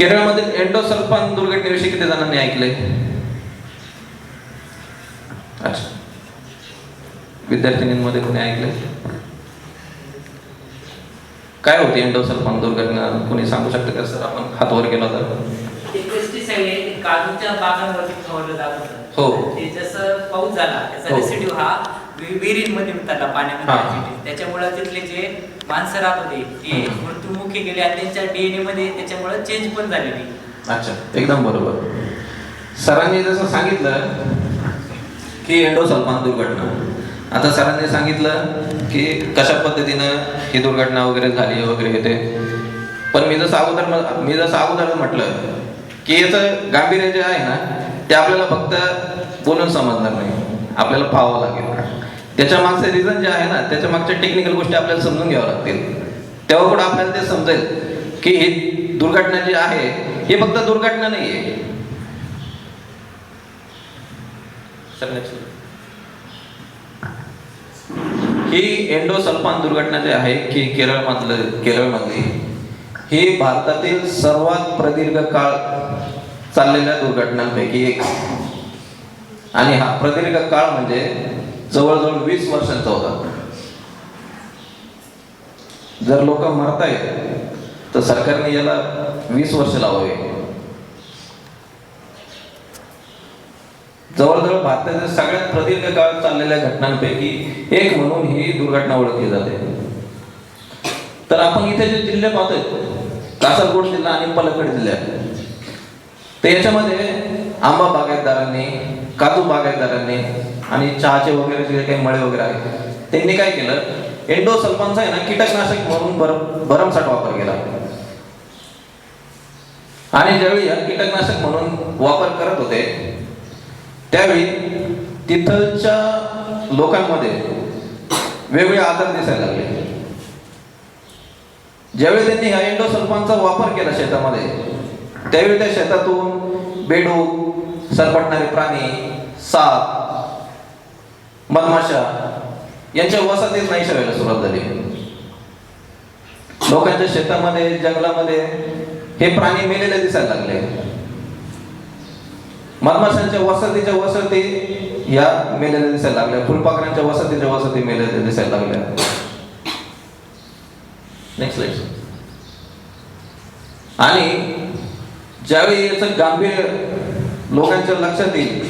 केरळमधील एंडोसल्फान दुर्घटनेविषयी किती जणांनी ऐकले अच्छा. विद्यार्थिनींमध्ये कोणी ऐकले काय होती एंडोसल्फान दुर्घटना? कोणी सांगू शकतं का सर? आपण हात वर केला तर. काजूच्या बागांवरती फवारलं जात होतं. हो. ते जसं पाऊस झाला त्याचा हो. रेसिड्यू हा विहिरींमध्ये उतरला. पाण्यामध्ये त्याच्यामुळे तिथले जे माणसं राहत होते ते. मृत्युमुखी गेले आणि त्यांच्या डीएनए मध्ये त्याच्यामुळे चेंज पण झालेली. अच्छा एकदम बरोबर. सरांनी जसं सांगितलं की एंडोसल्फान दुर्घटना. आता सरांनी सांगितलं की कशा पद्धतीनं ही दुर्घटना वगैरे झाली वगैरे ते. पण मी जसं अगोदर म- मी जसं अगोदर म्हटलं की याचं गांभीर्य जे आहे ना ते आपल्याला फक्त बोलून समजणार नाही. आपल्याला पाहावं लागेल. त्याच्या मागचे रिझन जे आहे ना त्याच्या मागच्या टेक्निकल गोष्टी आपल्याला समजून घ्याव्या लागतील. तेव्हा कुठं आपल्याला ते समजेल की ही दुर्घटना जी आहे ही फक्त दुर्घटना नाही आहे ही एंडोसल्फान दुर्घटना जी आहे की केरळमधलं केरळमधली ही भारतातील सर्वात प्रदीर्घ काळ चाललेल्या दुर्घटनांपैकी एक. आणि हा प्रदीर्घ काळ म्हणजे जवळजवळ वीस वर्षांचा होता. जर लोक मरतायत तर सरकारने याला वीस वर्ष लावावे. जवळजवळ भारताच्या सगळ्यात प्रदीर्घ काळात चाललेल्या घटनांपैकी एक म्हणून ही दुर्घटना ओळखली जाते. तर आपण इथे जे जिल्हे पाहतोय कासरगोड जिल्हा आणि पलक्कड जिल्ह्यात तर याच्यामध्ये आंबा बागायतदारांनी काजू बागायतदारांनी आणि चहाचे वगैरे जे काही मळे वगैरे आहेत त्यांनी काय केलं? एंडोसल्फानचा आहे ना कीटकनाशक म्हणून भरम भरमसाठ वापर केला. आणि ज्यावेळी या कीटकनाशक म्हणून वापर करत होते त्यावेळी तिथलच्या लोकांमध्ये वेगवेगळे आजार दिसायला लागले. ज्यावेळी त्यांनी ह्या एंडोसल्फानचा वापर केला शेतामध्ये त्यावेळी त्या शेतातून बेडूक सरपटणारे प्राणी साप मधमाशा यांच्या वसाहतीच नाही व्हायला सुरुवात झाली. लोकांच्या शेतामध्ये जंगलामध्ये हे प्राणी मेलेले दिसायला लागले. मधमाशांच्या वसतीच्या वसती या मेलेल्या दिसायला लागल्या. फुलपाखरांच्या वसतीच्या वसती मेलेल्या दिसायला लागल्या. नेक्स्ट स्लाइड आणि ज्यावेळी याचं गांभीर्य लोकांच्या लक्षात येईल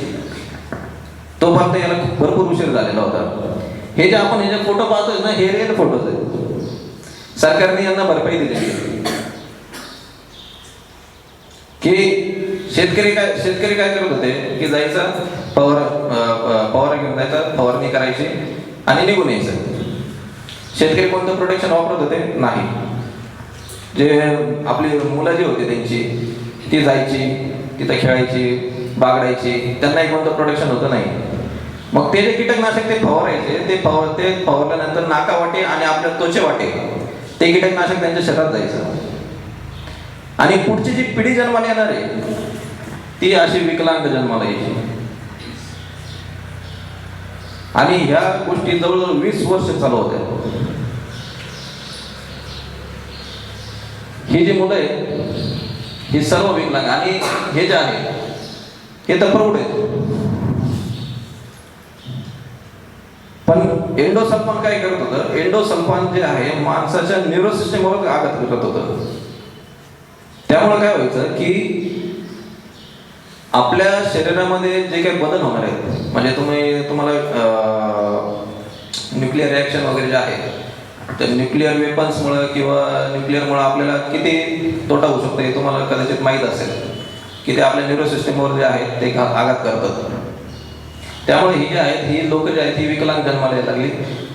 तोपर्यंत याला भरपूर उशीर झालेला होता. हे जे आपण हे जे फोटो पाहतोय ना हे रिअल फोटोज आहेत. सरकारने यांना भरपाई दिलेली की शेतकरी काय शेतकरी काय करत होते? की जायचं पवार पवार घेऊन जायचा फवारणी करायची आणि निघून यायचं. शेतकरी कोणतं प्रोटेक्शन वापरत होते? नाही. जे आपली मुलं जी होती त्यांची ती जायची तिथं खेळायची बागडायची त्यांनाही कोणतं प्रोटेक्शन होतं नाही. मग ते जे कीटकनाशक ते फवारायचे ते फवार ते फवारल्यानंतर नाका वाटे आणि आपल्या त्वचे वाटे. ते कीटकनाशक त्यांच्या शेतात जायचं. आणि पुढची जी पिढी जन्माला येणार आहे ती अशी विकलांग जन्माला यायची. आणि ह्या गोष्टी जवळजवळ वीस वर्ष चालू होत्या. ही जी मुलं आहेत ही सर्व विकलांग. आणि हे जे आहे हे तर प्रौढ आहेत. पण एंडोसल्फान काय करत होतं? एंडोसल्फान जे आहे माणसाच्या न्यूरो सिस्टमवर आघात करत होतं. त्यामुळे काय व्हायचं की आपल्या शरीरामध्ये जे काही बदल होणार आहेत म्हणजे तुम्ही तुम्हाला न्यूक्लिअर रिॲक्शन वगैरे जे आहे तर न्यूक्लिअर वेपन्समुळं किंवा न्यूक्लिअरमुळं आपल्याला किती तोटा होऊ शकतो हे तुम्हाला कदाचित माहीत असेल. की ते आपल्या न्यूरो सिस्टमवर जे आहेत ते आघात करतात. त्यामुळे ही आहेत ही लोक जी आहेत ही विकलांग जन्माला यायला लागली.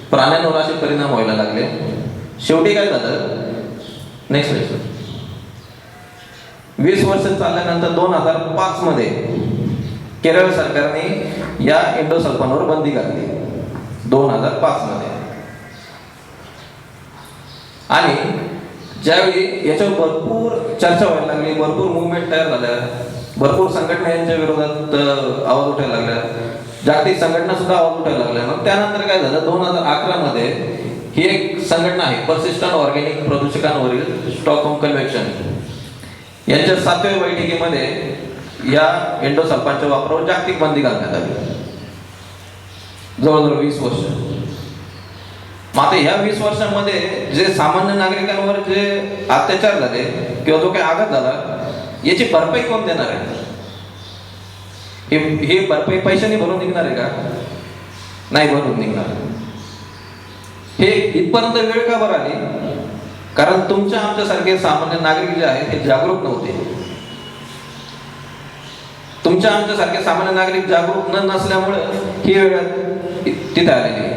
प्राण्यांवर असे परिणाम व्हायला लागले. शेवटी काय झालं? नेक्स्ट नेक्स्ट वीस वर्ष चालल्यानंतर दोन हजार पाच मध्ये केरळ सरकारने या इंडोसल्फानवर बंदी घातली. दोन हजार पाच मध्ये. आणि ज्यावेळी याच्यावर भरपूर चर्चा व्हायला लागली भरपूर मुवमेंट तयार झाल्या. भरपूर संघटना यांच्या विरोधात आवाज उठायला लागल्या. जागतिक संघटना सुद्धा आवाज उठायला लागल्या. मग त्यानंतर काय झालं? दोन हजार अकरा मध्ये ही एक संघटना आहे परसिस्टंट ऑर्गॅनिक प्रदूषकांवरील स्टॉकहोम कन्व्हेन्शन यांच्या सातव्या बैठकीमध्ये या एंडोसल्फानच्या वापरावर जागतिक बंदी घालण्यात आली. जवळजवळ वीस वर्ष. मग आता ह्या वीस वर्षांमध्ये जे सामान्य नागरिकांवर जे अत्याचार झाले किंवा जो काही आघात झाला याची भरपाई कोण देणार आहे? हे हे भरपाई पैशाने भरून निघणार आहे का? नाही भरून निघणार. हे इथपर्यंत वेळ का बरं आली? कारण तुमच्या आमच्यासारखे सामान्य नागरिक जे आहेत हे जागरूक नव्हते. तुमच्या आमच्यासारखे सामान्य नागरिक जागरूक न नसल्यामुळे ही वेळ तिथे आलेली